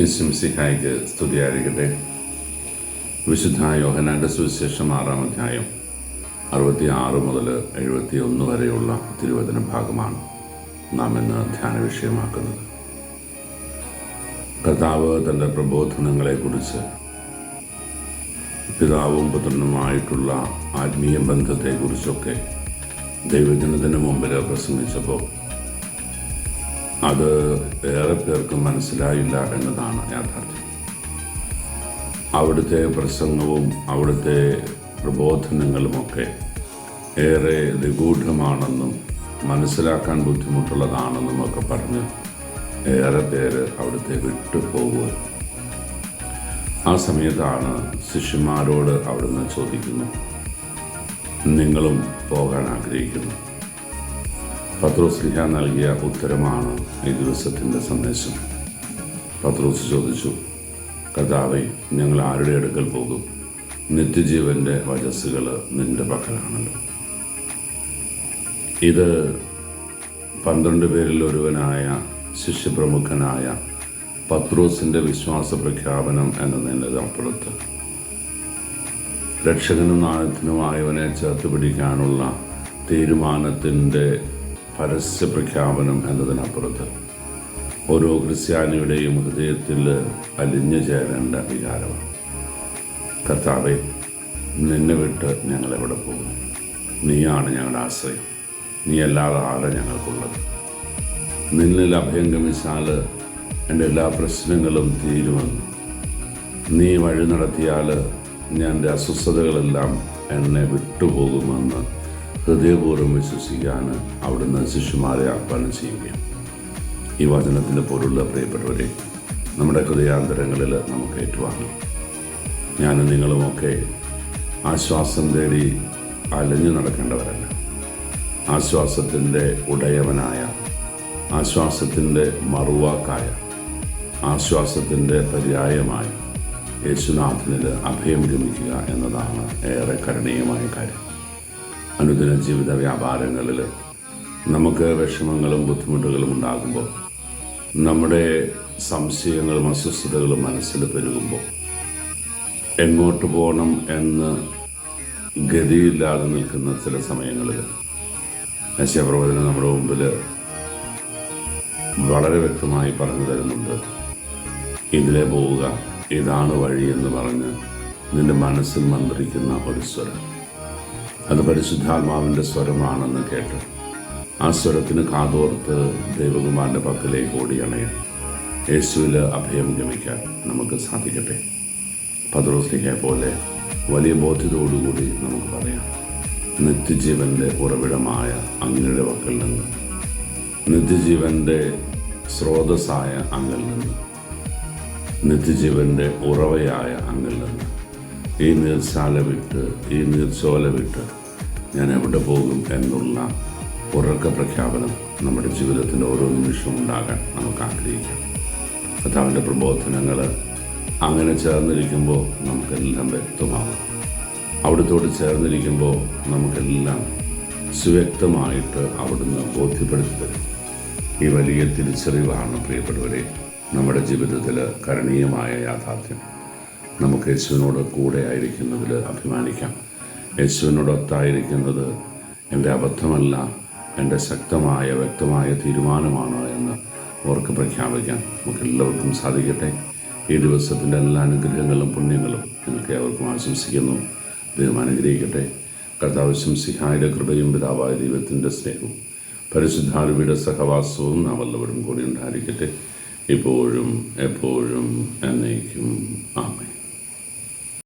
യേശുമിസിഹായിക്ക് സ്തുതിയായിരിക്കട്ടെ. വിശുദ്ധ യോഹനാന്റെ സുവിശേഷം ആറാം അധ്യായം അറുപത്തി ആറ് മുതൽ എഴുപത്തി ഒന്ന് വരെയുള്ള തിരുവചന ഭാഗമാണ് നാം ഇന്ന് ധ്യാന വിഷയമാക്കുന്നത്. കർത്താവ് തന്റെ പ്രബോധനങ്ങളെക്കുറിച്ച് പിതാവും പുത്രനുമായിട്ടുള്ള ആത്മീയ ബന്ധത്തെക്കുറിച്ചൊക്കെ ദൈവജനത്തിന് മുമ്പിൽ പ്രസംഗിച്ചപ്പോൾ അത് ഏറെ പേർക്ക് മനസ്സിലായില്ല എന്നതാണ് യാഥാർത്ഥ്യം. അവിടുത്തെ പ്രസംഗവും അവിടുത്തെ പ്രബോധനങ്ങളുമൊക്കെ ഏറെ നിഗൂഢമാണെന്നും മനസ്സിലാക്കാൻ ബുദ്ധിമുട്ടുള്ളതാണെന്നും ഒക്കെ പറഞ്ഞ് ഏറെ പേര് അവിടുത്തെ വിട്ടുപോകുക ആ സമയത്താണ് ശിഷ്യന്മാരോട് അവിടുന്ന് ചോദിക്കുന്നു. നിങ്ങളും പോകാൻ ആഗ്രഹിക്കുന്നു. പത്രോസ്ലിഹ നൽകിയ ഉത്തരമാണ് ഈ ദിവസത്തിന്റെ സന്ദേശം. പത്രോസ് ചോദിച്ചു കഥാവെ ഞങ്ങൾ ആരുടെ അടുക്കൽ പോകും? നിത്യജീവന്റെ വചസ്സുകൾ നിന്റെ പക്കലാണല്ലോ. ഇത് പന്ത്രണ്ട് പേരിൽ ഒരുവനായ ശിഷ്യപ്രമുഖനായ പത്രോസിന്റെ വിശ്വാസ പ്രഖ്യാപനം എന്ന നിലപ്പുറത്ത് രക്ഷകനും നാഴത്തിനുമായവനെ ചേർത്ത് പിടിക്കാനുള്ള തീരുമാനത്തിന്റെ പരസ്യ പ്രഖ്യാപനം എന്നതിനപ്പുറത്ത് ഓരോ ക്രിസ്ത്യാനിയുടെയും ഹൃദയത്തിൽ അലിഞ്ഞു ചേരേണ്ട വികാരമാണ്. കർത്താവെ നിന്നെ വിട്ട് ഞങ്ങൾ എവിടെ പോകും? നീയാണ് ഞങ്ങളുടെ ആശ്രയം. നീ അല്ലാതെ ആകെ ഞങ്ങൾക്കുള്ളത്. നിന്നിൽ അഭയം ഗമിച്ചാൽ എന്റെ എല്ലാ പ്രശ്നങ്ങളും തീരുമെന്ന്. നീ വഴി നടത്തിയാൽ ഞാൻ എന്റെ അസ്വസ്ഥതകളെല്ലാം എന്നെ വിട്ടുപോകുമെന്ന്. ഹൃദയപൂർവം വിശ്വസിക്കാൻ അവിടുന്ന് ശിശുമാരെ ആഹ്വാനം ചെയ്യുകയും ഈ വചനത്തിന്റെ പൊരുള്ള പ്രിയപ്പെട്ടവരെ നമ്മുടെ ഹൃദയാന്തരങ്ങളിൽ നമുക്ക് ഏറ്റുവാങ്ങാം. ഞാനും നിങ്ങളുമൊക്കെ ആശ്വാസം തേടി അലഞ്ഞു നടക്കേണ്ടവരല്ല. ആശ്വാസത്തിന്റെ ഉടയവനായ ആശ്വാസത്തിന്റെ മറുവാക്കായ ആശ്വാസത്തിന്റെ പര്യായമായ യേശുനാഥനിൽ അഭയം ഗമിക്കുക എന്നതാണ് ഏറെ കരണീയമായ കാര്യം. അനുദിന ജീവിത വ്യാപാരങ്ങളിൽ നമുക്ക് വിഷമങ്ങളും ബുദ്ധിമുട്ടുകളും ഉണ്ടാകുമ്പോൾ നമ്മുടെ സംശയങ്ങളും അസ്വസ്ഥതകളും മനസ്സിൽ പെരുകുമ്പോൾ എങ്ങോട്ട് പോകണം എന്ന് ഗതിയില്ലാതെ നിൽക്കുന്ന ചില സമയങ്ങളിൽ നശ്യപ്രവചനം നമ്മുടെ മുമ്പിൽ വളരെ വ്യക്തമായി പറഞ്ഞു തരുന്നുണ്ട്. ഇതിലെ പോവുക ഇതാണ് വഴി എന്ന് പറഞ്ഞ് നിന്റെ മനസ്സിൽ മന്ത്രിക്കുന്ന ഒരു സ്വരം. അത് പരിശുദ്ധാത്മാവിന്റെ സ്വരമാണെന്ന് കേട്ട് ആ സ്വരത്തിന് കാതോർത്ത് ദൈവകുമാരന്റെ പക്കലേക്ക് ഓടിയണയാൻ യേശുവിൽ അഭയം ഗമിക്കാൻ നമുക്ക് സാധിക്കട്ടെ. പദ്രോസ്ലിഹയെ പോലെ വലിയ ബോധ്യതയോടുകൂടി നമുക്ക് പറയാം. നിത്യജീവന്റെ ഉറവിടമായ അങ്ങയുടെ പക്കൽ നിന്ന് നിത്യജീവന്റെ സ്രോതസ്സായ അങ്ങിൽ നിന്ന് നിത്യജീവന്റെ ഉറവയായ അങ്ങിൽ നിന്ന് ഈ നീർച്ചാല വിട്ട് ഈ നീർച്ചോല വിട്ട് ഞാൻ എവിടെ പോകും എന്നുള്ള ഉറക്ക പ്രഖ്യാപനം നമ്മുടെ ജീവിതത്തിന്റെ ഓരോ നിമിഷവും ഉണ്ടാകാൻ നമുക്ക് ആഗ്രഹിക്കാം. കഥാവിന്റെ പ്രബോധനങ്ങൾ അങ്ങനെ ചേർന്നിരിക്കുമ്പോൾ നമുക്കെല്ലാം വ്യക്തമാകും. അവിടുത്തോട് ചേർന്നിരിക്കുമ്പോൾ നമുക്കെല്ലാം സുവ്യക്തമായിട്ട് അവിടുന്ന് ബോധ്യപ്പെടുത്തി തരും. ഈ വലിയ തിരിച്ചറിവാണ് പ്രിയപ്പെട്ടവരെ നമ്മുടെ ജീവിതത്തിൽ കരണീയമായ യാഥാർത്ഥ്യം. നമുക്ക് യേശുവിനോട് കൂടെ ആയിരിക്കുന്നതിൽ അഭിമാനിക്കാം. യേശുവിനോടൊത്തായിരിക്കുന്നത് എന്റെ അബദ്ധമല്ല എന്റെ ശക്തമായ വ്യക്തമായ തീരുമാനമാണ് എന്ന് അവർക്ക് പ്രഖ്യാപിക്കാൻ നമുക്ക് എല്ലാവർക്കും സാധിക്കട്ടെ. ഈ ദിവസത്തിന്റെ എല്ലാ അനുഗ്രഹങ്ങളും പുണ്യങ്ങളും നിങ്ങൾക്ക് അവർക്കും ആശംസിക്കുന്നു. ദൈവം അനുഗ്രഹിക്കട്ടെ. കർത്താവ് ശംസിഹായുടെ കൃപയും പിതാവായ ദൈവത്തിന്റെ സ്നേഹവും പരിശുദ്ധാരുവിയുടെ സഹവാസവും നാം എല്ലാവരും കൂടി ഉണ്ടായിരിക്കട്ടെ. ഇപ്പോഴും എപ്പോഴും എന്നേക്കും. ആമേ